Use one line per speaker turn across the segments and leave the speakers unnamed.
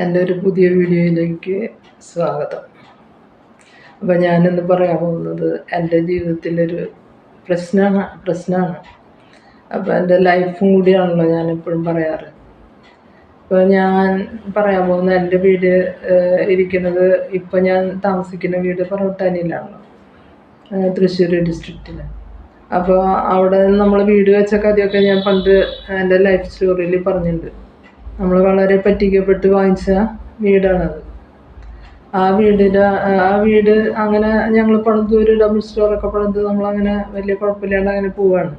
എന്റെ ഒരു പുതിയ വീഡിയോയിലേക്ക് സ്വാഗതം. അപ്പോൾ ഞാനിന്ന് പറയാൻ പോകുന്നത് എന്റെ ജീവിതത്തിലൊരു പ്രശ്നമാണ് പ്രശ്നമാണ്. അപ്പോൾ എന്റെ ലൈഫും കൂടിയാണല്ലോ ഞാൻ എപ്പോഴും പറയാറ്. അപ്പോൾ ഞാൻ പറയാൻ പോകുന്ന എന്റെ വീട് ഇരിക്കുന്നത് ഇപ്പോൾ ഞാൻ താമസിക്കുന്ന വീട് പറവട്ടാനിയിലാണല്ലോ തൃശ്ശൂർ ഡിസ്ട്രിക്റ്റിൽ അപ്പോൾ അവിടെ നമ്മൾ വീട് വെച്ച കഥയൊക്കെ ഞാൻ പണ്ട് എന്റെ ലൈഫ് സ്റ്റോറിയിൽ പറഞ്ഞിട്ടുണ്ട്. നമ്മൾ വളരെ പറ്റിക്കപ്പെട്ട് വാങ്ങിച്ച വീടാണത്. ആ വീടിന്റെ ആ വീട് അങ്ങനെ ഞങ്ങൾ പണിത് ഒരു ഡബിൾ സ്റ്റോറൊക്കെ പണിത് നമ്മളങ്ങനെ വലിയ കുഴപ്പമില്ലാണ്ട് അങ്ങനെ പോവാണ്.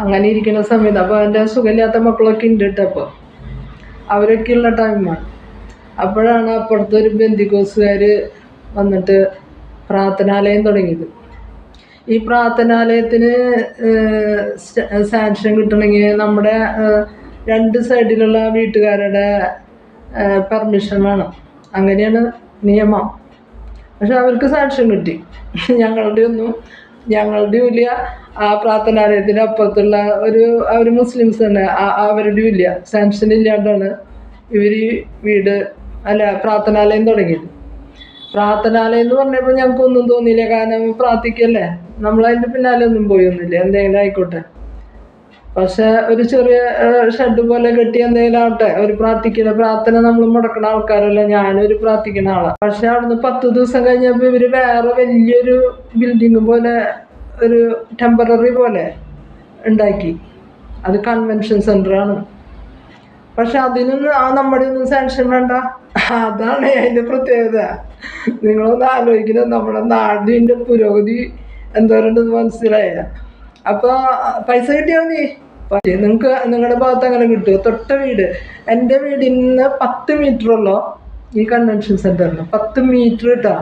അങ്ങനെ ഇരിക്കുന്ന സമയത്ത് അപ്പോൾ എന്റെ സുഖമില്ലാത്ത മക്കളൊക്കെ ഉണ്ട് കേട്ടോ അപ്പോൾ ടൈമാണ് അപ്പോഴാണ് അപ്പുറത്തെ ഒരു ബന്ധിക്കോസുകാർ വന്നിട്ട് പ്രാർത്ഥനാലയം തുടങ്ങിയത്. ഈ പ്രാർത്ഥനാലയത്തിന് സാങ്ഷൻ കിട്ടണമെങ്കിൽ നമ്മുടെ രണ്ട് സൈഡിലുള്ള വീട്ടുകാരുടെ പെർമിഷൻ വേണം. അങ്ങനെയാണ് നിയമം. പക്ഷെ അവർക്ക് സാക്ഷ്യം കിട്ടി. ഞങ്ങളുടെ ഒന്നും ഞങ്ങളുടെയും ഇല്ല. ആ പ്രാർത്ഥനാലയത്തിന്റെ അപ്പുറത്തുള്ള ഒരു അവർ മുസ്ലിംസ് തന്നെ അവരുടെ ഇല്ല. സാങ്ഷൻ ഇല്ലാണ്ടാണ് ഇവർ ഈ വീട് അല്ല പ്രാർത്ഥനാലയം തുടങ്ങിയത്. പ്രാർത്ഥനാലയം എന്ന് പറഞ്ഞപ്പോൾ ഞങ്ങൾക്കൊന്നും തോന്നിയില്ല. കാരണം പ്രാർത്ഥിക്കല്ലേ? നമ്മളതിന്റെ പിന്നാലെ ഒന്നും പോയൊന്നുമില്ല. എന്തെങ്കിലും ആയിക്കോട്ടെ. പക്ഷെ ഒരു ചെറിയ ഷെഡ് പോലെ കെട്ടി എന്തെങ്കിലും ആവട്ടെ. ഒരു പ്രാർത്ഥിക്കുന്ന പ്രാർത്ഥന നമ്മൾ മുടക്കുന്ന ആൾക്കാരല്ല? ഞാനൊരു പ്രാർത്ഥിക്കുന്ന ആളാണ് പക്ഷെ അവിടുന്ന് പത്ത് ദിവസം കഴിഞ്ഞപ്പോൾ ഇവർ വേറെ വലിയൊരു ബിൽഡിംഗ് പോലെ ഒരു ടെമ്പററി പോലെ ഉണ്ടാക്കി. അത് കൺവെൻഷൻ സെന്ററാണ് പക്ഷെ അതിനൊന്നും ആ നമ്മുടെ ഒന്നും സാങ്ഷൻ വേണ്ട. അതാണ് അതിന്റെ പ്രത്യേകത. നിങ്ങളൊന്ന് ആലോചിക്കണം. നമ്മുടെ നാടിന്റെ പുരോഗതി എന്തോരുണ്ടെന്ന് മനസ്സിലായ? അപ്പോൾ പൈസ കിട്ടിയാൽ മതി. പക്ഷേ നിങ്ങൾക്ക് നിങ്ങളുടെ ഭാഗത്ത് അങ്ങനെ കിട്ടുമോ തൊട്ട വീട്. എന്റെ വീട് ഇന്ന് പത്ത് ഉള്ളോ? ഈ കൺവെൻഷൻ സെന്ററിന് പത്ത് മീറ്റർ കിട്ടാ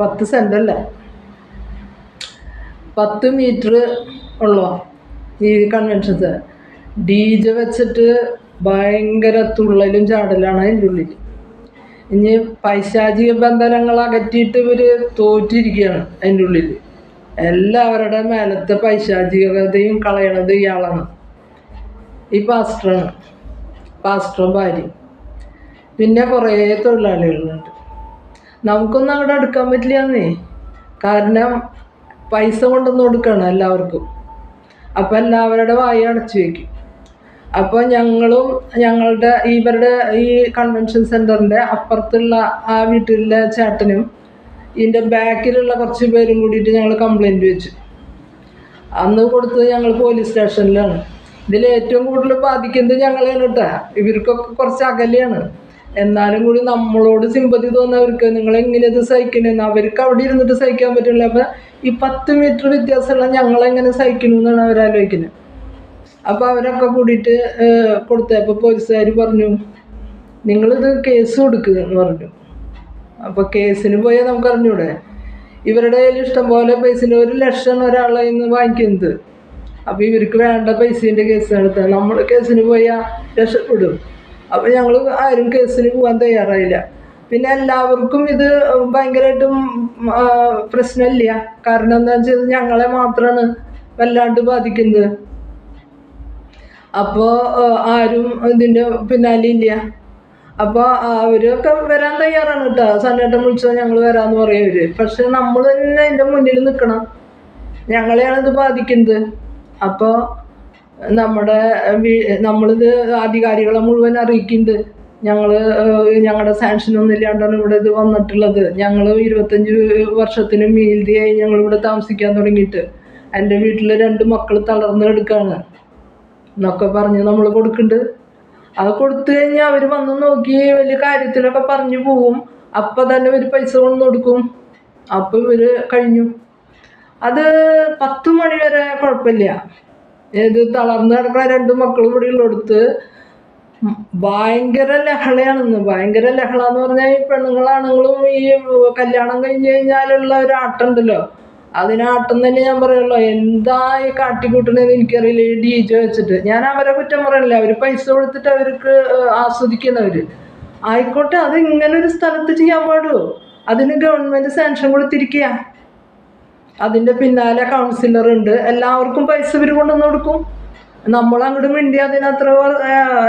പത്ത് സെന്റ് അല്ല? പത്ത് മീറ്റർ ഉള്ളോ? ഈ കൺവെൻഷൻ സെന്റർ ഡി ജെ വെച്ചിട്ട് ഭയങ്കര തുള്ളലും ചാടലാണ് അതിന്റെ ഉള്ളിൽ. ഇനി പൈശാചിക ബന്ധനങ്ങൾ അകറ്റിയിട്ട് ഇവർ തോറ്റിരിക്കുകയാണ് അതിന്റെ ഉള്ളിൽ. എല്ലാവരുടെ മേലത്തെ പൈശാചികതയും കളയണത് ഇയാളാണ്. ഈ പാസ്റ്ററാണ്. പാസ്റ്ററും ഭാര്യയും. പിന്നെ കുറേ തൊഴിലാളികളുണ്ട്. നമുക്കൊന്നും അവിടെ അടുക്കാൻ പറ്റില്ലെന്നേ. കാരണം പൈസ കൊണ്ടൊന്നും കൊടുക്കണം എല്ലാവർക്കും. അപ്പം എല്ലാവരുടെ വായി അടച്ചു വയ്ക്കും അപ്പോൾ ഞങ്ങളും ഞങ്ങളുടെ ഇവരുടെ ഈ കൺവെൻഷൻ സെന്ററിന്റെ അപ്പുറത്തുള്ള ആ വീട്ടിലെ ചേട്ടനും ഇതിന്റെ ബാക്കിലുള്ള കുറച്ച് പേരും കൂടിയിട്ട് ഞങ്ങൾ കംപ്ലൈന്റ് വെച്ചു. അന്ന് കൊടുത്തത് ഞങ്ങൾ പോലീസ് സ്റ്റേഷനിലാണ് ഇതിൽ ഏറ്റവും കൂടുതൽ ബാധിക്കുന്നത് ഞങ്ങൾ കേട്ടോ ഇവർക്കൊക്കെ കുറച്ച് അകലെയാണ്. എന്നാലും കൂടി നമ്മളോട് സിമ്പതി തോന്നുന്നവർക്ക് നിങ്ങൾ എങ്ങനെ ഇത് സഹിക്കണമെന്ന് അവർക്ക് അവിടെ ഇരുന്നിട്ട് സഹിക്കാൻ പറ്റില്ല. അപ്പം ഈ പത്ത് മീറ്റർ വ്യത്യാസമുള്ള ഞങ്ങളെങ്ങനെ എന്നാണ് അവരാലോചിക്കുന്നത് അപ്പോൾ അവരൊക്കെ കൂടിയിട്ട് കൊടുത്തപ്പോൾ പോലീസുകാർ പറഞ്ഞു നിങ്ങളിത് കേസ് കൊടുക്കുക എന്ന് പറഞ്ഞു. അപ്പോൾ കേസിന് പോയാൽ നമുക്ക് അറിഞ്ഞൂടെ ഇവരുടെ കയ്യിൽ ഇഷ്ടംപോലെ പൈസ ഒരു ലക്ഷം ഒരാളെ നിന്ന് വാങ്ങിക്കുന്നത്. അപ്പോൾ ഇവർക്ക് വേണ്ട പൈസേന്റെ കേസ് നടത്താൻ. നമ്മൾ കേസിന് പോയാൽ രക്ഷപ്പെടും. അപ്പോൾ ഞങ്ങൾ ആരും കേസിന് പോകാൻ തയ്യാറായില്ല. പിന്നെ എല്ലാവർക്കും ഇത് ഭയങ്കരമായിട്ടും പ്രശ്നമില്ല. കാരണം എന്താ വെച്ചാൽ ഞങ്ങളെ മാത്രമാണ് വല്ലാണ്ട് ബാധിക്കുന്നത്. അപ്പോൾ ആരും ഇതിന്റെ പിന്നാലെ ഇല്ല. അപ്പോൾ അവരൊക്കെ വരാൻ തയ്യാറാണ് കേട്ടോ സന്നേട്ടം വിളിച്ചാൽ ഞങ്ങൾ വരാമെന്ന് പറയും അവർ. പക്ഷെ നമ്മൾ തന്നെ അതിന്റെ മുന്നിൽ നിൽക്കണം ഞങ്ങളെയാണ് ഇത് ബാധിക്കുന്നത്. അപ്പോൾ നമ്മുടെ നമ്മളിത് അധികാരികളെ മുഴുവൻ അറിയിക്കുന്നുണ്ട്. ഞങ്ങൾ ഞങ്ങളുടെ സാങ്ഷനൊന്നും ഇല്ലാണ്ടാണ് ഇവിടെ ഇത് വന്നിട്ടുള്ളത്. ഞങ്ങൾ ഇരുപത്തഞ്ച് വർഷത്തിന് മീൽതിയായി ഞങ്ങൾ ഇവിടെ താമസിക്കാൻ തുടങ്ങിയിട്ട്. എന്റെ വീട്ടിലെ രണ്ട് മക്കൾ തളർന്ന് കിടക്കുകയാണ് എന്നൊക്കെ പറഞ്ഞ് നമ്മൾ കൊടുക്കുന്നുണ്ട്. അത് കൊടുത്തു കഴിഞ്ഞാൽ അവർ വന്ന് നോക്കി വലിയ കാര്യത്തിലൊക്കെ പറഞ്ഞു പോവും. അപ്പം തന്നെ ഇവർ പൈസ കൊണ്ട് കൊടുക്കും. അപ്പം ഇവർ കഴിഞ്ഞു. അത് പത്ത് മണി വരെ കുഴപ്പമില്ല. ഏത് തളർന്നു കിടക്കുന്ന രണ്ട് മക്കൾ ഇവിടെ ഉള്ളെടുത്ത്. ഭയങ്കര ലഹളയാണെന്ന്. ഭയങ്കര ലഹള എന്ന് പറഞ്ഞാൽ ഈ പെണ്ണുങ്ങളാണെങ്കിലും ഈ കല്യാണം കഴിഞ്ഞ് കഴിഞ്ഞാലുള്ള ഒരു ആട്ടം ഉണ്ടല്ലോ. അതിനാട്ടം തന്നെ ഞാൻ പറയുള്ളൂ എന്താ ഈ കാട്ടിക്കൂട്ടണെന്ന് എനിക്കറിയില്ല. ഈ ഡി ജെ വെച്ചിട്ട്. ഞാൻ അവരെ കുറ്റം പറയണില്ല. അവർ പൈസ കൊടുത്തിട്ട് അവർക്ക് ആസ്വദിക്കുന്നവർ ആയിക്കോട്ടെ അത് ഇങ്ങനെ ഒരു സ്ഥലത്ത് ചെയ്യാൻ പാടുമോ അതിന് ഗവൺമെന്റ് സാങ്ഷൻ കൊടുത്തിരിക്കുക അതിന്റെ പിന്നാലെ കൗൺസിലർ ഉണ്ട്. എല്ലാവർക്കും പൈസ ഇവർ കൊണ്ടുവന്ന് കൊടുക്കും. നമ്മൾ അങ്ങോട്ട് മിണ്ടി അതിനത്ര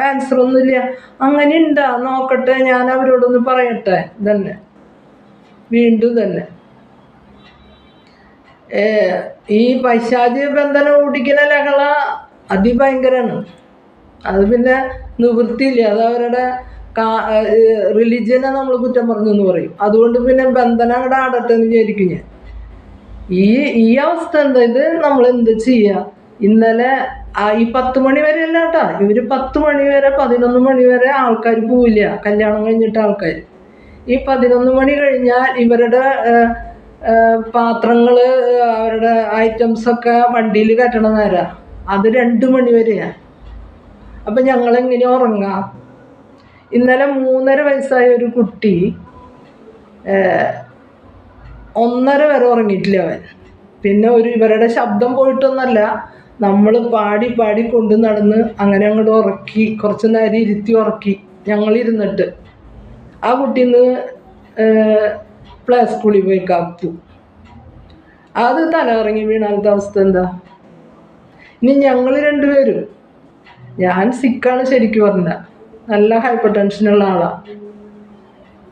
ആൻസർ ഒന്നുമില്ല. അങ്ങനെ ഉണ്ടാ നോക്കട്ടെ ഞാൻ അവരോടൊന്ന് പറയട്ടെ. തന്നെ വീണ്ടും തന്നെ ഈ പൈശാചിക ബന്ധനം ഓടിക്കുന്ന ലഹള അതിഭയങ്കരമാണ് അത് പിന്നെ നിവൃത്തിയില്ല. അത് അവരുടെ റിലിജനെ നമ്മൾ കുറ്റം പറഞ്ഞു എന്ന് പറയും. അതുകൊണ്ട് പിന്നെ ബന്ധനം അങ്ങോട്ട് ആടട്ടെ എന്ന് വിചാരിക്കും ഞാൻ. ഈ ഈ അവസ്ഥ എന്താ? ഇത് നമ്മൾ എന്ത് ചെയ്യുക ഇന്നലെ ഈ പത്ത് മണി വരെ അല്ല കേട്ടാ. ഇവർ പത്ത് മണി വരെ പതിനൊന്ന് മണി വരെ ആൾക്കാർ പോവില്ല. കല്യാണം കഴിഞ്ഞിട്ട് ആൾക്കാർ ഈ പതിനൊന്ന് മണി കഴിഞ്ഞാൽ ഇവരുടെ പാത്രങ്ങൾ അവരുടെ ഐറ്റംസ് ഒക്കെ വണ്ടിയിൽ കയറ്റണ നേരം. അത് രണ്ട് മണി വരെയാണ് അപ്പം ഞങ്ങൾ എങ്ങനെ ഉറങ്ങാം? ഇന്നലെ മൂന്നര വയസ്സായ ഒരു കുട്ടി ഒന്നര വരെ ഉറങ്ങിയിട്ടില്ല അവൻ. പിന്നെ ഒരു ഇവരുടെ ശബ്ദം പോയിട്ടൊന്നല്ല. നമ്മൾ പാടി പാടി കൊണ്ട് നടന്ന് അങ്ങനെ അങ്ങോട്ട് ഉറക്കി കുറച്ച് നേരം ഇരുത്തി ഉറക്കി ഞങ്ങളിരുന്നിട്ട്. ആ കുട്ടി ഇന്ന് പ്ലേ സ്കൂളിൽ പോയി കാത്തു അത് തല ഇറങ്ങി വീണാലത്തെ അവസ്ഥ എന്താ? ഇനി ഞങ്ങൾ രണ്ടുപേരും ഞാൻ സിക്കാണ് ശരിക്കും പറഞ്ഞ നല്ല ഹൈപ്പർ ടെൻഷനുള്ള ആളാ.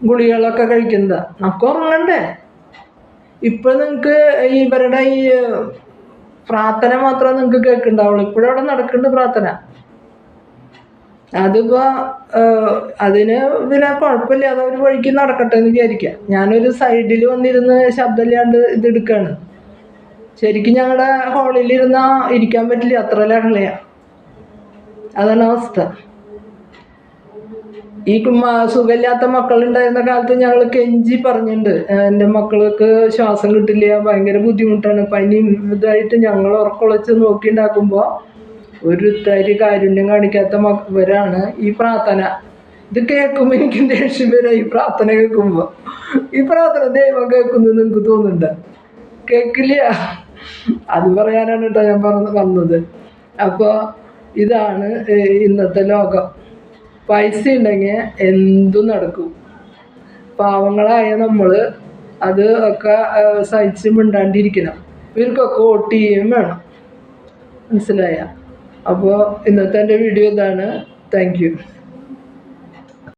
ഗുളികളൊക്കെ കഴിക്കുന്നതാ. നമുക്ക് ഉറങ്ങണ്ടേ? ഇപ്പൊ നിങ്ങക്ക് ഈ ഇവരുടെ ഈ പ്രാർത്ഥന മാത്രമേ നിങ്ങൾക്ക് കേൾക്കുന്നുണ്ടാവുള്ളൂ ഇപ്പോഴും അവിടെ നടക്കുന്നുണ്ട് പ്രാർത്ഥന. അതിപ്പോ അതിന് പിന്നെ കുഴപ്പമില്ല അത് ഒരു വഴിക്ക് നടക്കട്ടെ എന്ന് വിചാരിക്കാം. ഞാനൊരു സൈഡിൽ വന്നിരുന്ന് ശബ്ദമില്ലാണ്ട് എടുക്കാണ്. ശരിക്കും ഞങ്ങളുടെ ഹാളിൽ ഇരുന്നാ ഇരിക്കാൻ പറ്റില്ല. അത്ര ലഹളയാ. അതാണ് അവസ്ഥ. ഈ സുഖമില്ലാത്ത മക്കളുണ്ടായിരുന്ന കാലത്ത് ഞങ്ങൾ കെഞ്ചി പറഞ്ഞിട്ടുണ്ട് എന്റെ മക്കൾക്ക് ശ്വാസം കിട്ടില്ല. ഭയങ്കര ബുദ്ധിമുട്ടാണ്. പനിയും ഇതായിട്ട് ഞങ്ങൾ ഉറക്കൊളച്ച് നോക്കിണ്ടാക്കുമ്പോൾ ഒരു തരി കാരുണ്യം കാണിക്കാത്ത മ- ഈ പ്രാർത്ഥന. ഇത് കേൾക്കുമ്പോൾ എനിക്ക് ദേഷ്യം വരാ ഈ പ്രാർത്ഥന കേൾക്കുമ്പോൾ ഈ പ്രാർത്ഥന ദൈവം കേൾക്കുന്നു നിങ്ങൾക്ക് തോന്നുന്നുണ്ട്? കേൾക്കില്ല. അത് പറയാനാണ് കേട്ടോ ഞാൻ പറഞ്ഞ വന്നത്. അപ്പോൾ ഇതാണ് ഇന്നത്തെ ലോകം. പൈസ ഉണ്ടെങ്കിൽ എന്തും നടക്കും. പാവങ്ങളായ നമ്മൾ അത് ഒക്കെ സഹിച്ച് മിണ്ടാണ്ടിരിക്കണം. ഇവർക്കൊക്കെ ചെയ്യുകയും വേണം. മനസ്സിലായ? അപ്പോൾ ഇന്നത്തെ എന്റെ വീഡിയോ ഇതാണ്. താങ്ക്